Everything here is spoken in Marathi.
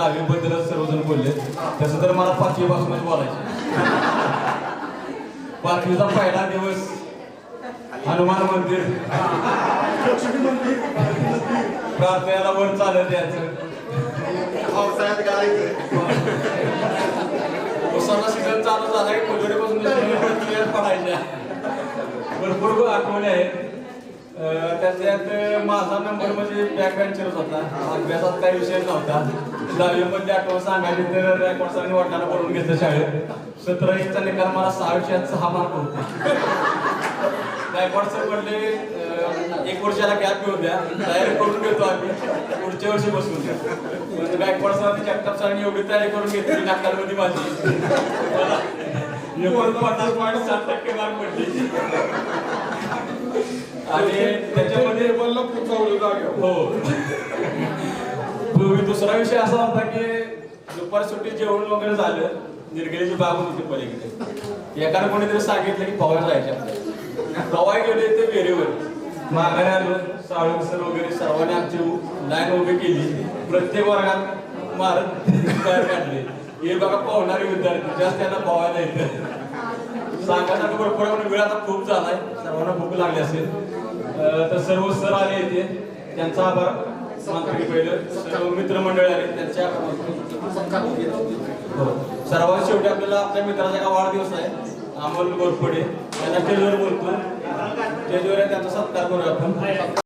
दहावीबद्दलच सर्वजण बोलले तसं तर मला पाचवीपासूनच बोलायचे. पाचवीचा पहिला दिवस हनुमान मंदिर. प्रार्थनेला वर चालत यायचं. पावसाळ्यात उसाचा सीझन चालू झाला की कोजडीपासून क्लिअर पडायच्या भरपूर आठवणी आहेत. त्याच्यात माझा नंबर म्हणजे बॅक बेंचरच होता. अभ्यासात काही विषय नव्हता. दहावीमध्ये आठवण सांगायची तर रेकॉर्ड वाटणारा करून घेतलं शाळेत. सतरा इंचा निकाल मला सहा विषयात सहा मार्क होते. गायकवाड सर म्हणले एक वर्षाला गॅप घेऊन द्या. तयारी करून घेतो आम्ही. पुढच्या वर्षी बसून. द्या म्हणजे गायकवाड सरांनी जगताप सरांनी एवढी तयारी करून घेतली नाकालमध्ये माझी. मला एकोणपन्नास पॉईंट सात टक्के मार्क पडले. आणि त्याच्यामध्ये टेबलला पुचवलं जागेवर. हो. पूर्वी दुसरा विषय असा होता की दुपार सुट्टी जेवण वगैरे झालं निर्गिरीची बाग होती पलीकडे. एकाने कोणीतरी सांगितलं की पवाय जायच्या पवाय गेले ते वेरेवर माघारी आलो साळुंग सर वगैरे सर्वांनी आमची लाईन उभी केली. प्रत्येक वर्गात मारत काढले. हे बघा पावणारे विद्यार्थी जास्त त्यांना पवायला येतं सांगायला पण वेळ आता खूप झालाय. सर्वांना भूक लागली असेल. तर सर्व सर आले इथे. त्यांचा आभार. मानतो पहिलं. सर्व मित्रमंडळी आले. त्यांच्या हो. सर्वात शेवटी आपल्याला आपल्या मित्राचा एका वाढदिवस आहे. अमोल गोरपडे त्यांना टेजवर बोलतो टेजवर आहे. त्यांचा सत्कार करूया आपण.